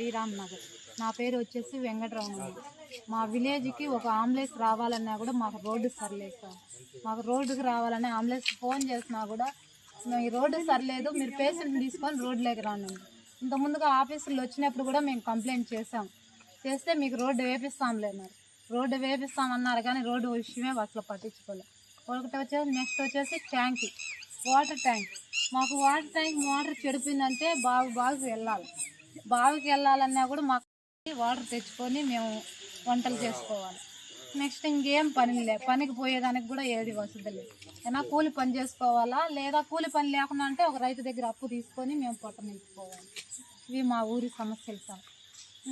శ్రీరామ్ నగర్ నా పేరు వచ్చేసి వెంకటరమణ మా విలేజ్కి ఒక అంబులెన్స్ రావాలన్నా కూడా మాకు రోడ్డు సరిలేదు సార్. మాకు రోడ్డుకి రావాలని అంబులెన్స్ ఫోన్ చేసినా కూడా "మేము ఈ రోడ్డు సరిలేదు మీరు పేషెంట్ తీసుకొని రోడ్లోకి రాను ఇంత ముందుగా ఆఫీసులు వచ్చినప్పుడు కూడా మేము కంప్లైంట్ చేసాం చేస్తే మీకు రోడ్డు వేపిస్తాంలేన్నారు రోడ్డు వేపిస్తామన్నారు కానీ రోడ్డు విషయమే అసలు పట్టించుకోలేదు ఒకటి వచ్చేసి నెక్స్ట్ వచ్చేసి ట్యాంక్ వాటర్ ట్యాంక్. మాకు వాటర్ ట్యాంక్ మోటార్ చెడిపోయిందంటే బాగు బాగు వెళ్ళాలి. బావికి వెళ్ళాలన్నా కూడా మాకు వాటర్ తెచ్చుకొని మేము వంటలు చేసుకోవాలి. నెక్స్ట్ ఇంకేం పని లే పనికి పోయేదానికి కూడా ఏది వసతి లేదు. ఏమైనా కూలి పని చేసుకోవాలా? లేదా కూలి పని లేకుండా అంటే ఒక రైతు దగ్గర అప్పు తీసుకొని మేము పొట్ట నిలుపుకోవాలి ఇవి మా ఊరి సమస్యలు సార్.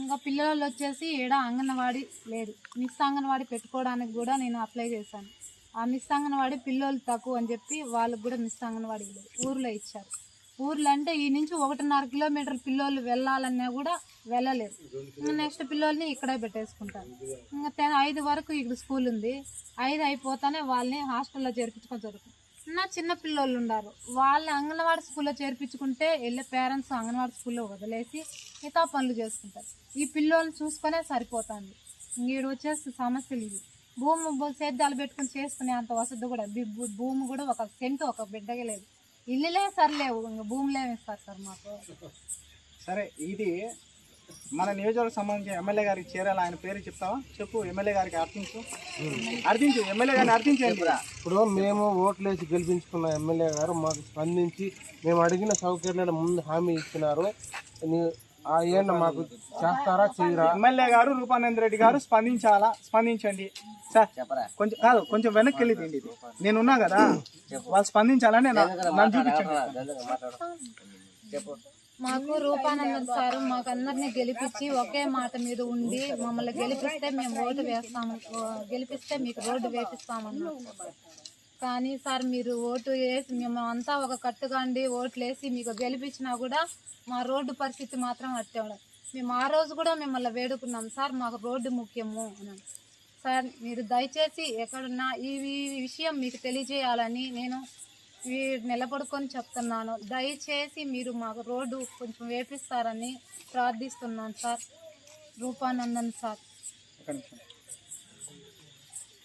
ఇంకా పిల్లలు వచ్చేసి ఈడ అంగన్వాడీ లేదు. మిస్ అంగన్వాడీ పెట్టుకోవడానికి కూడా నేను అప్లై చేశాను. ఆ మిస్ అంగన్వాడీ పిల్లలు తక్కువ అని చెప్పి వాళ్ళకి కూడా మిస్ అంగన్వాడీ లేదు. ఊర్లో ఇచ్చారు. ఊర్లో అంటే ఈ నుంచి ఒకటిన్నర కిలోమీటర్ పిల్లోళ్ళు వెళ్ళాలన్నా కూడా వెళ్ళలేరు. ఇంకా నెక్స్ట్ పిల్లోల్ని ఇక్కడే పెట్టేసుకుంటారు. ఇంకా టెన్ ఐదు వరకు ఇక్కడ స్కూల్ ఉంది. ఐదు అయిపోతానే వాళ్ళని హాస్టల్లో చేర్పించుకొని జరుగుతుంది నా చిన్న పిల్లోళ్ళు ఉన్నారు వాళ్ళని అంగన్వాడీ స్కూల్లో చేర్పించుకుంటే వెళ్ళే పేరెంట్స్ అంగన్వాడీ స్కూల్లో వదిలేసి మిగతా పనులు చేసుకుంటారు. ఈ పిల్లోళ్ళని చూసుకొనే సరిపోతుంది. ఇంకేడు వచ్చేసి సమస్యలు ఇవి భూమి సేద్యాలు పెట్టుకుని చేసుకునే అంత వసతి కూడా భూమి కూడా ఒక సెంటు ఒక బిడ్డగా లేదు. ఇల్లులే సరిలేవు ఇంకా భూములు ఇస్తారు సార్ మాకు. సరే ఇది మన నియోజకవర్గ సంబంధించిన ఎమ్మెల్యే గారికి చేరాలి ఆయన పేరు చెప్తావా? చెప్పు ఎమ్మెల్యే గారికి అర్థించు అర్థించు ఎమ్మెల్యే గారిని అర్థించండి ఇప్పుడు మేము ఓట్లేసి గెలిపించుకున్న ఎమ్మెల్యే గారు మాకు స్పందించి మేము అడిగిన సౌకర్యాలు ముందు హామీ ఇచ్చినారు. మాకు చేస్తారా చేయరా? ఎమ్మెల్యే గారు రూపానంద రెడ్డి గారు స్పందించాలా? స్పందించండి. సార్ కొంచెం కాదు కొంచెం వెనక్కి వెళ్ళి తిండి ఇది. నేనున్నా కదా? వాళ్ళు స్పందించాలని నన్ను చూపించండి. మాకు రూపానందన్ సార్ మాకు అందరినీ గెలిపించి ఒకే మాట మీద ఉండి మమ్మల్ని గెలిపిస్తే మేము ఓటు వేస్తాము. గెలిపిస్తే మీకు రోడ్డు వేపిస్తామన్నారు. కానీ సార్ మీరు ఓటు వేసి మేము అంతా ఒక కట్టుగాండి ఓట్లు వేసి మీకు గెలిపించినా కూడా మా రోడ్డు పరిస్థితి మాత్రం అట్టే ఉండదు మేము ఆ రోజు కూడా మిమ్మల్ని వేడుకున్నాం సార్ మాకు రోడ్డు ముఖ్యము అన్నాను సార్ మీరు దయచేసి ఎక్కడున్నా ఈ ఈ విషయం మీకు తెలియజేయాలని నేను నిలబడుకొని చెప్తున్నాను. దయచేసి మీరు మాకు రోడ్డు కొంచెం వేపిస్తారని ప్రార్థిస్తున్నాను సార్. రూపానందన్ సార్.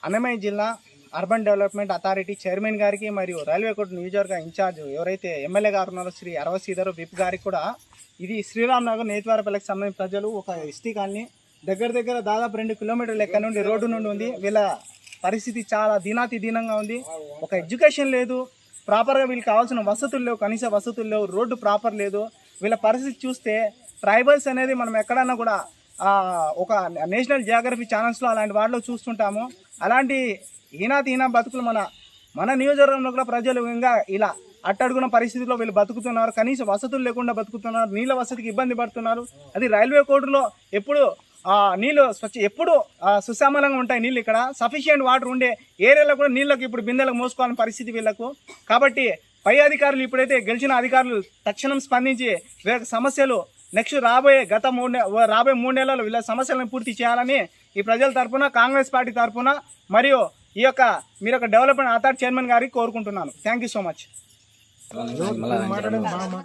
అన్నమయ్య జిల్లా అర్బన్ డెవలప్మెంట్ అథారిటీ చైర్మన్ గారికి మరియు రైల్వే కోర్టు నియోజకవర్గ ఇన్ఛార్జ్ ఎవరైతే ఎమ్మెల్యే గారు ఉన్నారో శ్రీ అరవ శ్రీధర్ విప్ గారికి కూడా ఇది శ్రీరామ్ నగర్ నేతివారపల్లికి సంబంధించిన ప్రజలు ఒక ఎస్టీ కాలనీ. దగ్గర దగ్గర దాదాపు రెండు కిలోమీటర్ల ఎక్కడ నుండి రోడ్డు నుండి ఉంది. వీళ్ళ పరిస్థితి చాలా దీనాతి దీనంగా ఉంది. ఒక ఎడ్యుకేషన్ లేదు. ప్రాపర్గా వీళ్ళకి కావాల్సిన వసతులు లేవు. కనీస వసతులు లేవు. రోడ్డు ప్రాపర్ లేదు. వీళ్ళ పరిస్థితి చూస్తే ట్రైబల్స్ అనేది మనం ఎక్కడన్నా కూడా ఒక నేషనల్ జియోగ్రఫీ ఛానల్స్లో అలాంటి వాటిలో చూస్తుంటాము. అలాంటి ఈనా తీనా బతుకులు మన మన నియోజకవర్గంలో కూడా ప్రజలు ఇంకా ఇలా అట్టడుగున పరిస్థితిలో వీళ్ళు బతుకుతున్నారు. కనీస వసతులు లేకుండా బతుకుతున్నారు. నీళ్ళ వసతికి ఇబ్బంది పడుతున్నారు. అది రైల్వే కోర్టులో ఎప్పుడు నీళ్ళు స్వచ్ఛ ఎప్పుడు సుశామలంగా ఉంటాయి నీళ్ళు ఇక్కడ. సఫిషియెంట్ వాటర్ ఉండే ఏరియాలో కూడా నీళ్ళకి ఇప్పుడు బిందెలకు మోసుకోవాలని పరిస్థితి వీళ్ళకు. కాబట్టి పై అధికారులు ఇప్పుడైతే గెలిచిన అధికారులు తక్షణం స్పందించి వీళ్ళకి సమస్యలు నెక్స్ట్ రాబోయే గత మూడు రాబోయే మూడు నెలల్లో వీళ్ళ సమస్యలను పూర్తి చేయాలని ఈ ప్రజల తరపున కాంగ్రెస్ పార్టీ తరపున మరియు ఈ యొక్క మీరు ఒక డెవలప్మెంట్ అథారిటీ చైర్మన్ గారికి కోరుకుంటున్నాను. Thank you so much